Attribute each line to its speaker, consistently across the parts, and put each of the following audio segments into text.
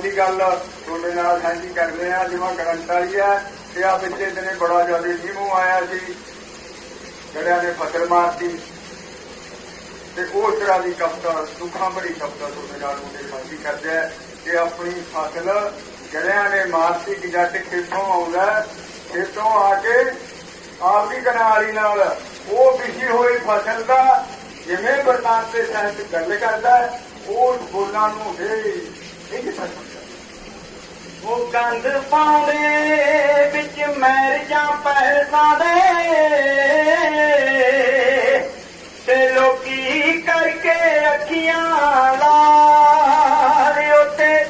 Speaker 1: ਕੰਮ ਦੀ ਗੱਲ ਤੁਹਾਡੇ ਨਾਲ ਸਾਂਝੀ ਕਰਦੇ ਆ ਜਿਵੇਂ ਕਰੰਟ ਵਾਲੀ ਆ ਤੇ ਆ ਪਿਛਲੇ ਦਿਨੇ ਬੜਾ ਜ਼ਿਆਦਾ ਮੀਂਹ ਆਇਆ ਸੀ ਜਿਹੜਿਆਂ ਨੇ ਫਸਲ ਮਾਰਤੀ। ਤੇ ਉਸ ਤਰ੍ਹਾਂ ਦੀ ਕਪਤਾ ਦੁੱਖਾਂ ਭਰੀ ਕਪਤਾ ਤੁਹਾਡੇ ਨਾਲ ਮੁੰਡੇ ਸਾਂਝੀ ਕਰਦੇ ਆ ਕਿ ਆਪਣੀ ਫਸਲ ਜਿਹੜਿਆਂ ਨੇ ਮਾਰਤੀ ਕਿ ਜੱਟ ਖੇਤੋਂ ਆਉਂਦਾ ਹੈ, ਖੇਤੋਂ ਆ ਕੇ ਆਪਦੀ ਕਨਾਲੀ ਨਾਲ ਉਹ ਵਿਛੀ ਹੋਈ ਫਸਲ ਦਾ ਜਿਵੇਂ ਬਰਤਾਨ ਤੇ ਸਹਿਤ ਗੱਲ ਕਰਦਾ ਉਹ ਬੋਲਾਂ ਨੂੰ ਹੈ
Speaker 2: ਉਹ ਗੰਦ ਪਾਉਂਦੇ, ਵਿੱਚ ਮੈਰ ਪੈਸਾ ਦੇ। ਤੇ ਲੋਕੀ ਕਰਕੇ ਅੱਖੀਆਂ ਲਾਲ ਉੱਤੇ।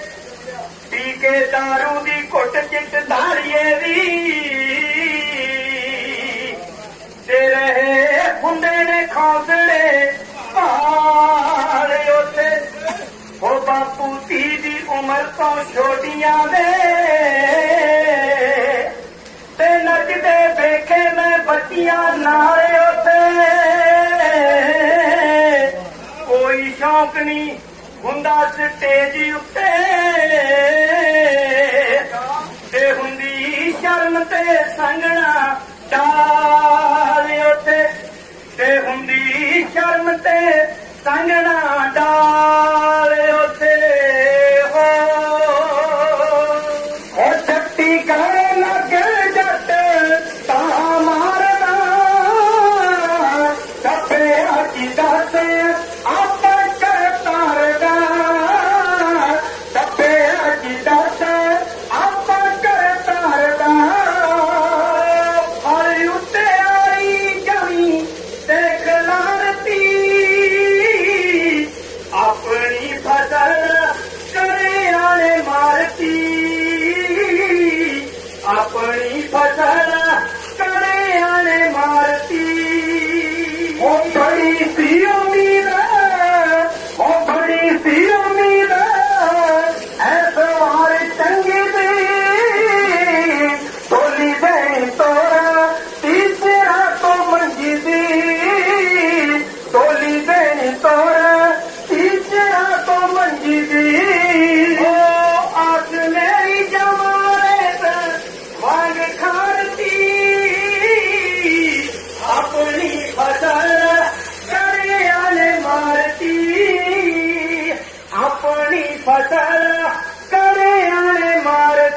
Speaker 2: ਪੀ ਕੇ ਦਾਰੂ ਦੀ ਘੁੱਟ ਚਿੱਟ ਧਾਰੀਏ ਦੀ। ਤੇ ਰਹੇ ਹੁੰਦੇ ਨੇ ਖੌਸਲੇ ਭਾਲ ਉੱਤੇ। ਉਹ ਬਾਪੂ ਧੀ ਦੀ ਉਮਰ ਤੋਂ ਛੋਟੀਆਂ ਦੇ ਤੇ ਨੱਚਦੇ ਵੇਖੇ ਮੈਂ ਬੱਚੀਆਂ ਨਾਲੇ ਉੱਤੇ ਕੋਈ ਸ਼ੌਕ ਨਹੀਂ ਹੁੰਦਾ ਸਟੇਜ ਉੱਤੇ। ਤੇ ਹੁੰਦੀ ਸ਼ਰਮ ਤੇ ਸੰਗਣਾ ਡਾਲ ਉੱਤੇ ਤੇ ਹੁੰਦੀ ਸ਼ਰਮ ਤੇ ਸੰਗਣਾ ਡਾਲ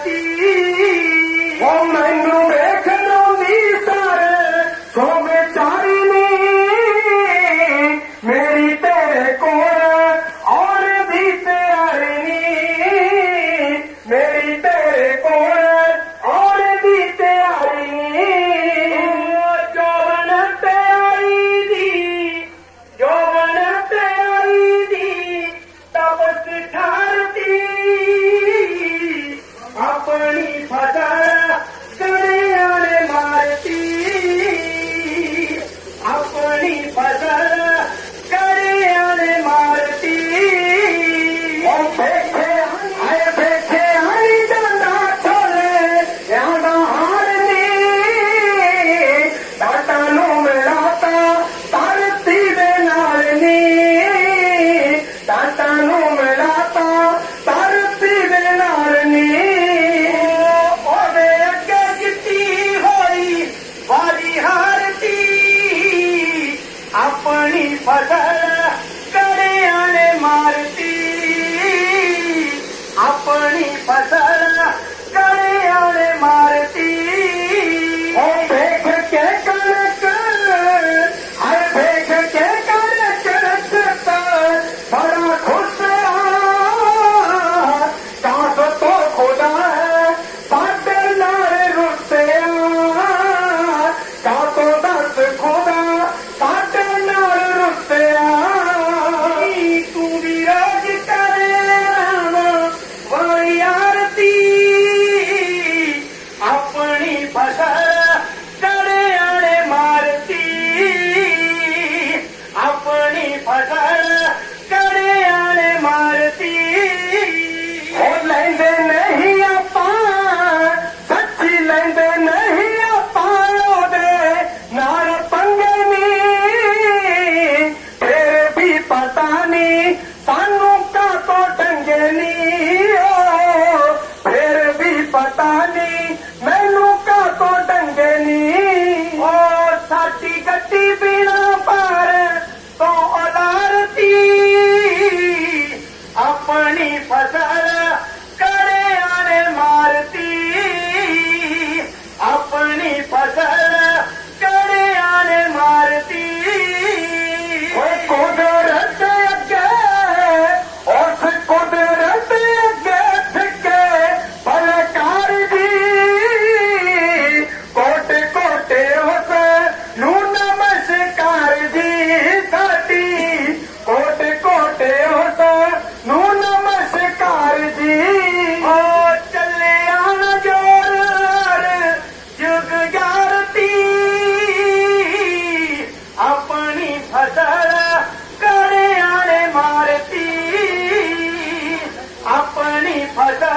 Speaker 2: ਮਾਰਤੀ ਉਹ Bye-bye. How's that?